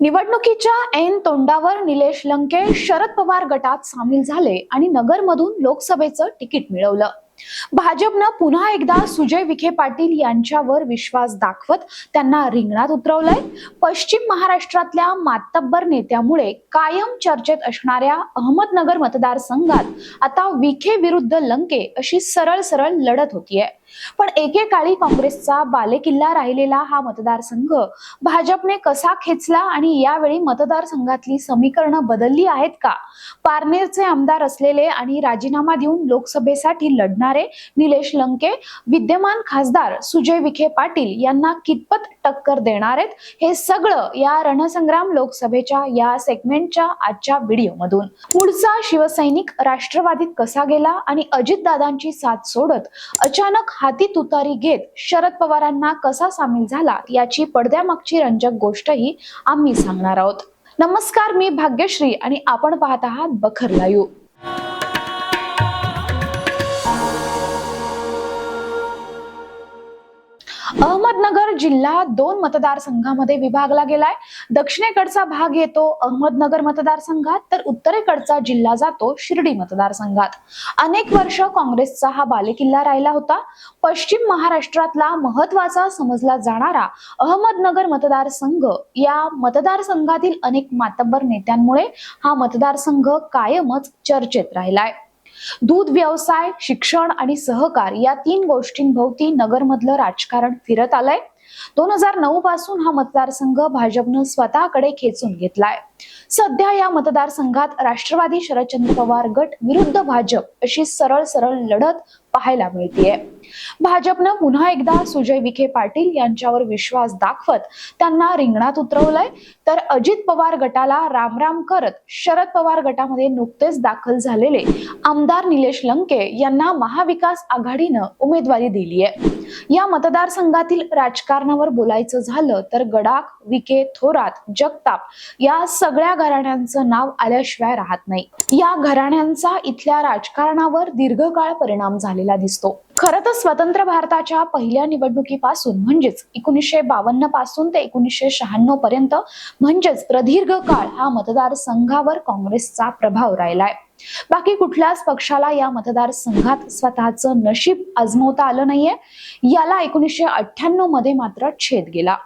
निवडणुकीच्या ऐन तोंडावर निलेश लंके शरद पवार गटात सामील झाले आणि नगरमधून लोकसभेचं तिकीट मिळवलं. भाजपनं पुन्हा एकदा सुजय विखे पाटील यांच्यावर विश्वास दाखवत त्यांना रिंगणात उतरवलंय. पश्चिम महाराष्ट्रातल्या मातब्बर नेत्यामुळे कायम चर्चेत असणाऱ्या अहमदनगर मतदारसंघात आता विखे विरुद्ध लंके अशी सरळ सरळ लढत होतीये. पण एकेकाळी काँग्रेसचा बालेकिल्ला राहिलेला हा मतदारसंघ भाजपने कसा खेचला आणि यावेळी मतदारसंघातली समीकरणं बदलली आहेत का? पारनेरचे आमदार असलेले आणि राजीनामा देऊन लोकसभेसाठी लढणारे निलेश लंके विद्यमान खासदार सुजय विखे पाटील यांना कितपत टक्कर देणार आहेत? हे सगळं या रणसंग्राम लोकसभेच्या या सेगमेंटच्या आजच्या व्हिडिओमधून. पुढचा शिवसैनिक राष्ट्रवादीत कसा गेला आणि अजितदादांची साथ सोडत अचानक हाती तुतारी घेत शरद पवारांना कसा सामील झाला याची पडद्यामागची रंजक गोष्टही आम्ही सांगणार आहोत. नमस्कार मी भाग्यश्री आणि आपण पाहत आहात बखर लायू जिल्हा दोन मतदारसंघामध्ये विभागला गेलाय. दक्षिणेकडचा भाग येतो अहमदनगर मतदारसंघात तर उत्तरेकडचा जिल्हा जातो शिर्डी मतदारसंघात. अनेक वर्ष काँग्रेसचा हा बालेकिल्ला राहिला होता. पश्चिम महाराष्ट्रातला महत्त्वाचा समजला जाणारा अहमदनगर मतदारसंघ या मतदारसंघातील अनेक मातब्बर नेत्यांमुळे हा मतदारसंघ कायमच चर्चेत राहिलाय. दूध व्यवसाय शिक्षण आणि सहकार या तीन गोष्टींभोवती नगरमधलं राजकारण फिरत आलंय. दोन हजार नऊ पासून हा मतदारसंघ भाजपनं स्वतःकडे खेचून घेतलाय. सध्या या मतदारसंघात राष्ट्रवादी शरदचंद्र पवार गट विरुद्ध भाजप अशी सरळ सरळ लढत पाहायला मिळतीये. भाजपनं पुन्हा एकदा सुजय विखे पाटील यांच्यावर विश्वास दाखवत त्यांना रिंगणात उतरवलंय. तर अजित पवार गटाला रामराम करत शरद पवार गटामध्ये नुकतेच दाखल झालेले आमदार निलेश लंके यांना महाविकास आघाडीनं उमेदवारी दिली आहे या मतदारसंघातील राजकारणावर बोलायचं झालं तर गडाख विखे थोरात जगताप या सगळ्या घराण्यांचं नाव आल्याशिवाय राहत नाही. या घराण्यांचा इथल्या राजकारणावर दीर्घकाळ परिणाम झालेला दिसतो. खरं तर स्वतंत्र भारताच्या पहिल्या निवडणुकीपासून म्हणजेच एकोणीसशे बावन्नपासून ते एकोणीसशे शहाण्णव पर्यंत म्हणजेच प्रदीर्घ काळ हा मतदारसंघावर काँग्रेसचा प्रभाव राहिलाय. बाकी कुठल्याच पक्षाला या मतदारसंघात स्वतःचं नशीब अजमवता आलं नाहीये. याला एकोणीसशे अठ्ठ्याण्णवमध्ये मात्र छेद गेला.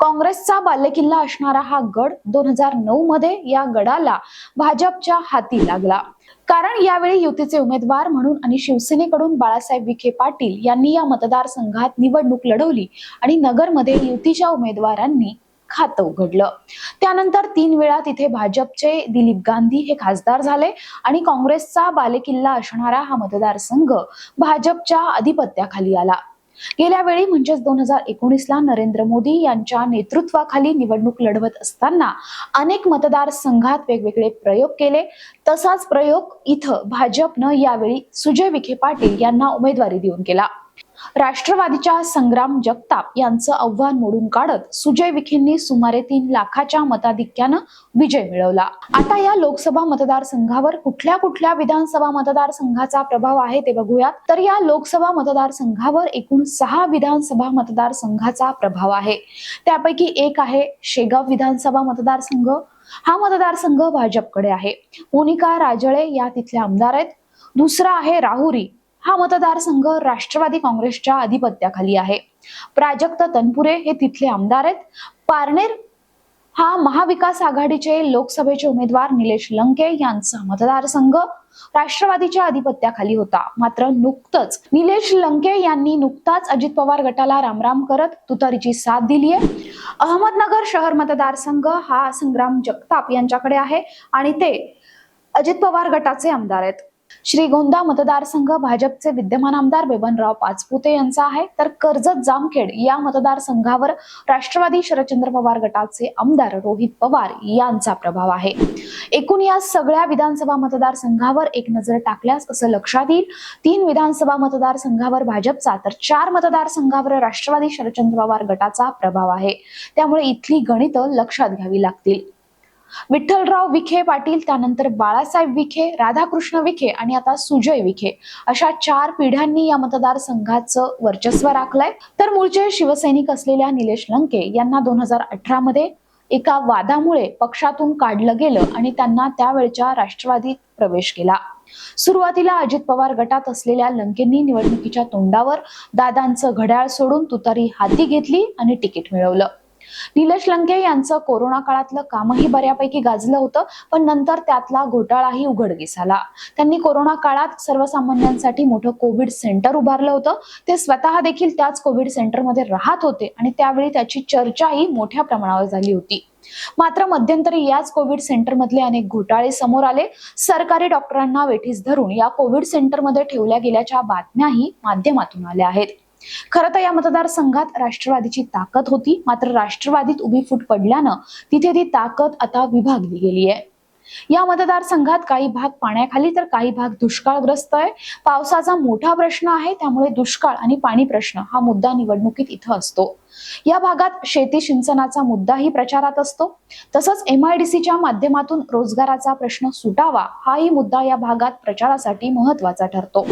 काँग्रेसचा बालेकिल्ला असणारा हा गड दोन हजार नऊ मध्ये या गडाला भाजपच्या हाती लागला. कारण यावेळी युतीचे उमेदवार म्हणून आणि शिवसेनेकडून बाळासाहेब विखे पाटील यांनी या मतदारसंघात निवडणूक लढवली आणि नगरमध्ये युतीच्या उमेदवारांनी खातं उघडलं. त्यानंतर तीन वेळा तिथे भाजपचे दिलीप गांधी हे खासदार झाले आणि काँग्रेसचा बालेकिल्ला असणारा हा मतदारसंघ भाजपच्या अधिपत्याखाली आला. गेल्या वेळी म्हणजेच दोन हजार एकोणीसला नरेंद्र मोदी यांच्या नेतृत्वाखाली निवडणूक लढवत असताना अनेक मतदारसंघात वेगवेगळे प्रयोग केले. तसाच प्रयोग इथं भाजपनं यावेळी सुजय विखे पाटील यांना उमेदवारी देऊन केला. राष्ट्रवादीच्या संग्राम जगताप यांचं आव्हान मोडून काढत सुजय विखेंनी सुमारे तीन लाखाच्या मताधिक्यानं विजय मिळवला. आता या लोकसभा मतदारसंघावर कुठल्या कुठल्या विधानसभा मतदारसंघाचा प्रभाव आहे ते बघूयात. तर या लोकसभा मतदारसंघावर एकूण सहा विधानसभा मतदारसंघाचा प्रभाव आहे. त्यापैकी एक आहे शेगाव विधानसभा मतदारसंघ. हा मतदारसंघ भाजपकडे आहे. मोनिका राजळे या तिथल्या आमदार आहेत. दुसरा आहे राहुरी. हा मतदारसंघ राष्ट्रवादी काँग्रेसच्या अधिपत्याखाली आहे. प्राजक्त तनपुरे हे तिथले आमदार आहेत. पारनेर हा महाविकास आघाडीचे लोकसभेचे उमेदवार निलेश लंके यांचा मतदारसंघ राष्ट्रवादीच्या अधिपत्याखाली होता. मात्र नुकतंच निलेश लंके यांनी नुकताच अजित पवार गटाला रामराम करत तुतारीची साथ दिली आहे. अहमदनगर शहर मतदारसंघ हा संग्राम जगताप यांच्याकडे आहे आणि ते अजित पवार गटाचे आमदार आहेत. श्रीगोंदा मतदारसंघ भाजपचे विद्यमान आमदार बेबनराव पाचपुते यांचा आहे. तर कर्जत जामखेड या मतदारसंघावर राष्ट्रवादी शरदचंद्र पवार गटाचे आमदार रोहित पवार यांचा प्रभाव आहे. एकूण या सगळ्या विधानसभा मतदारसंघावर एक नजर टाकल्यास असं लक्षात येईल. तीन विधानसभा मतदारसंघावर भाजपचा तर चार मतदारसंघावर राष्ट्रवादी शरदचंद्र पवार गटाचा प्रभाव आहे. त्यामुळे इथली गणितं लक्षात घ्यावी लागतील. विठ्ठलराव विखे पाटील त्यानंतर बाळासाहेब विखे राधाकृष्ण विखे आणि आता सुजय विखे. अशा चार पिढ्यांनी या मतदारसंघाचं वर्चस्व राखलंय. तर मूळचे शिवसैनिक असलेल्या निलेश लंके यांना दोन हजार अठरा मध्ये एका वादामुळे पक्षातून काढलं गेलं आणि त्यांना त्यावेळच्या राष्ट्रवादीत प्रवेश केला. सुरुवातीला अजित पवार गटात असलेल्या लंकेंनी निवडणुकीच्या तोंडावर दादांचं घड्याळ सोडून तुतारी हाती घेतली आणि तिकीट मिळवलं. निलेश लंके यांचं कोरोना काळातलं कामही बऱ्यापैकी गाजलं होतं पण नंतर त्यातला घोटाळाही उघडकीस आला. त्यांनी कोरोना काळात सर्वसामान्यांसाठी मोठं कोविड सेंटर उभारलं होतं. ते स्वतः देखील त्याच कोविड सेंटरमध्ये राहत होते आणि त्यावेळी त्याची चर्चाही मोठ्या प्रमाणावर झाली होती. मात्र मध्यंतरी याच कोविड सेंटरमधले अनेक घोटाळे समोर आले. सरकारी डॉक्टरांना वेठीस धरून या कोविड सेंटरमध्ये ठेवल्या गेल्याच्या बातम्याही माध्यमातून आल्या आहेत. खरं तर या मतदारसंघात राष्ट्रवादीची ताकद होती मात्र राष्ट्रवादीत उभी फूट पडल्यानं तिथे ती ताकद आता विभागली गेली आहे या मतदारसंघात काही भाग पाण्याखाली तर काही भाग दुष्काळग्रस्त आहे. पावसाचा मोठा प्रश्न आहे त्यामुळे दुष्काळ आणि पाणी प्रश्न हा मुद्दा निवडणुकीत इथं असतो. या भागात शेती सिंचनाचा मुद्दाही प्रचारात असतो. तसंच एमआयडीसीच्या माध्यमातून रोजगाराचा प्रश्न सुटावा हाही मुद्दा या भागात प्रचारासाठी महत्त्वाचा ठरतो.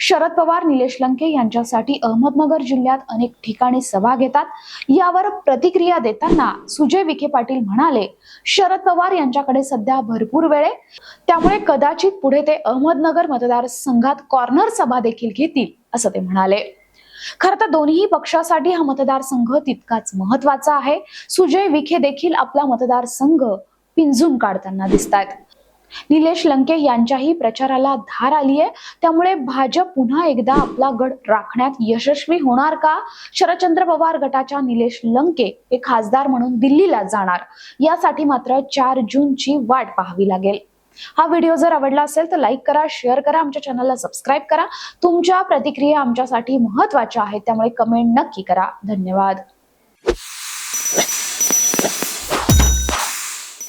शरद पवार निलेश लंके यांच्यासाठी अहमदनगर जिल्ह्यात अनेक ठिकाणी सभा घेतात. यावर प्रतिक्रिया देताना सुजय विखे पाटील म्हणाले शरद पवार यांच्याकडे सध्या भर भरपूर वेळ आहे. त्यामुळे कदाचित पुढे ते अहमदनगर मतदारसंघात कॉर्नर सभा देखील घेतील असं ते म्हणाले. खरं तर दोन्ही पक्षासाठी हा मतदारसंघ तितकाच महत्त्वाचा आहे. सुजय विखे देखील आपला मतदारसंघ पिंजून काढताना दिसतात निलेश लंके यांच्याही प्रचाराला धार आली आहे त्यामुळे भाजप पुन्हा एकदा आपला गड राखण्यात यशस्वी होणार का? शरदचंद्र पवार गटाच्या निलेश लंके हे खासदार म्हणून दिल्लीला जाणार. यासाठी मात्र चार जूनची वाट पाहावी लागेल. हा व्हिडिओ जर आवडला असेल तर लाईक करा शेअर करा आमच्या चॅनलला सबस्क्राईब करा. तुमच्या प्रतिक्रिया आमच्यासाठी महत्त्वाच्या आहेत त्यामुळे कमेंट नक्की करा. धन्यवाद.